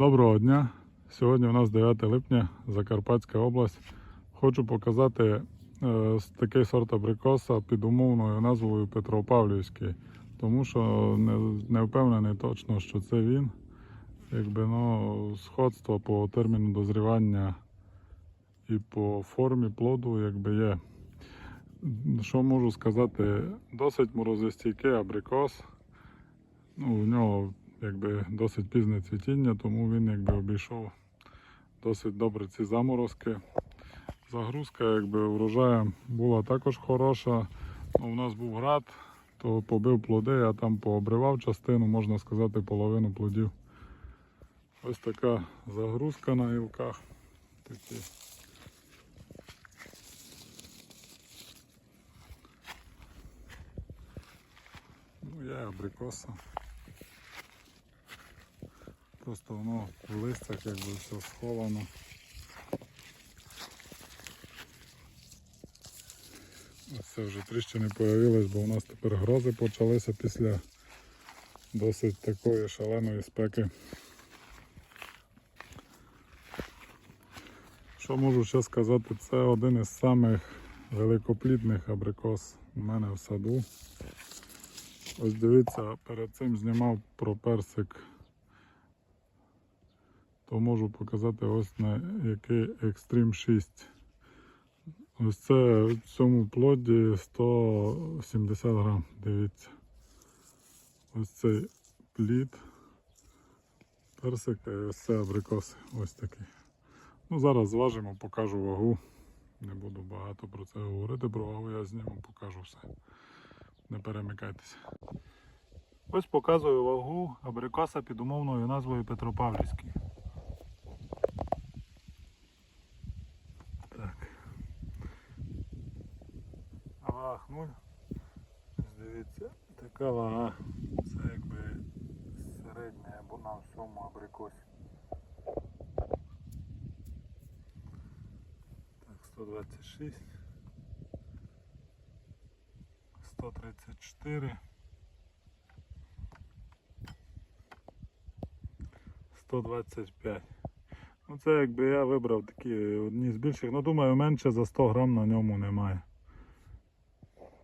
Доброго дня! Сьогодні у нас 9 липня, Закарпатська область. Хочу показати е, такий сорт абрикоса під умовною назвою Петропавлівський, тому що не, не впевнений точно, що це він. Якби ну, сходство по терміну дозрівання і по формі плоду якби є. Що можу сказати? Досить морозостійкий абрикос. Ну, у нього якби досить пізне цвітіння, тому він якби обійшов досить добре ці заморозки. Загрузка якби врожаєм була також хороша. Ну, у нас був град, то побив плоди, а там пообривав частину, можна сказати, половину плодів. Ось така загрузка на гілках. Такі. Ну, є абрикоса. Просто воно в листях якби все сховано. Це вже тріщини появились, бо у нас тепер грози почалися після досить такої шаленої спеки. Що можу ще сказати, це один із самих великоплідних абрикос у мене в саду. Ось дивіться, перед цим знімав про персик то можу показати ось на який Extreme 6. Ось це в цьому плоді 170 грам, дивіться. Ось цей плід. Персик, і ось це абрикоси. Ось такий. Ну, зараз зважимо, покажу вагу. Не буду багато про це говорити, про вагу я зніму, покажу все. Не перемикайтеся. Ось показую вагу абрикоса під умовною назвою Петропавлівський. А вага нуль. Дивіться, така вага. Це якби середня або на всьому абрикосі. Так, 126. 134. 125. Ну це якби я вибрав такі одні з більших. Ну думаю, менше за 100 грам на ньому немає.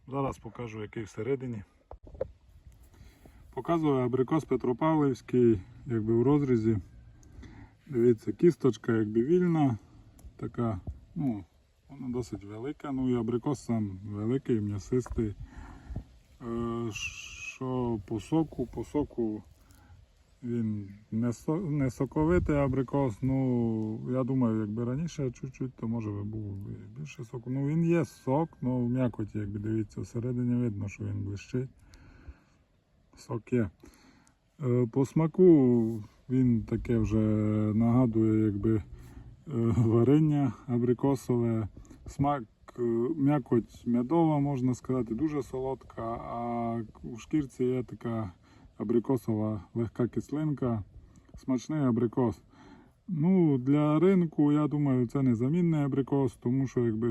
Зараз покажу який всередині. Показую абрикос Петропавлівський, якби в розрізі. Дивіться, кісточка якби вільна, така, ну, вона досить велика, ну і абрикос сам великий, м'ясистий. Е, Що по соку, по соку він не, со, не соковитий абрикос, ну я думаю, якби раніше чуть-чуть, то може би був більше соку. Ну він є сок, але в м'якоті, якби дивіться, всередині видно, що він блищить. Сок є. Е, По смаку він таке вже нагадує якби е, варення абрикосове. Смак е, м'якоть м'ядова, можна сказати, дуже солодка, а у шкірці є така абрикосова легка кислинка, смачний абрикос. Ну, для ринку, я думаю, це незамінний абрикос, тому що якби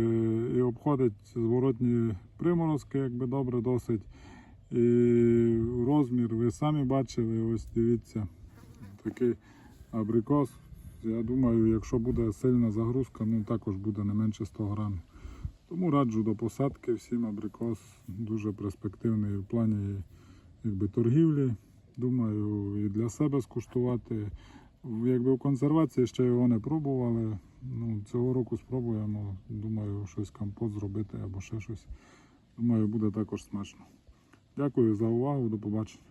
і обходить зворотні приморозки, якби добре досить. І розмір ви самі бачили, ось дивіться, такий абрикос. Я думаю, якщо буде сильна загрузка, ну також буде не менше 100 грамів. Тому раджу до посадки всім абрикос дуже перспективний в плані якби, торгівлі. Думаю, і для себе скуштувати. Якби в консервації ще його не пробували. Ну, цього року спробуємо. Думаю, щось компот зробити або ще щось. Думаю, буде також смачно. Дякую за увагу, до побачення.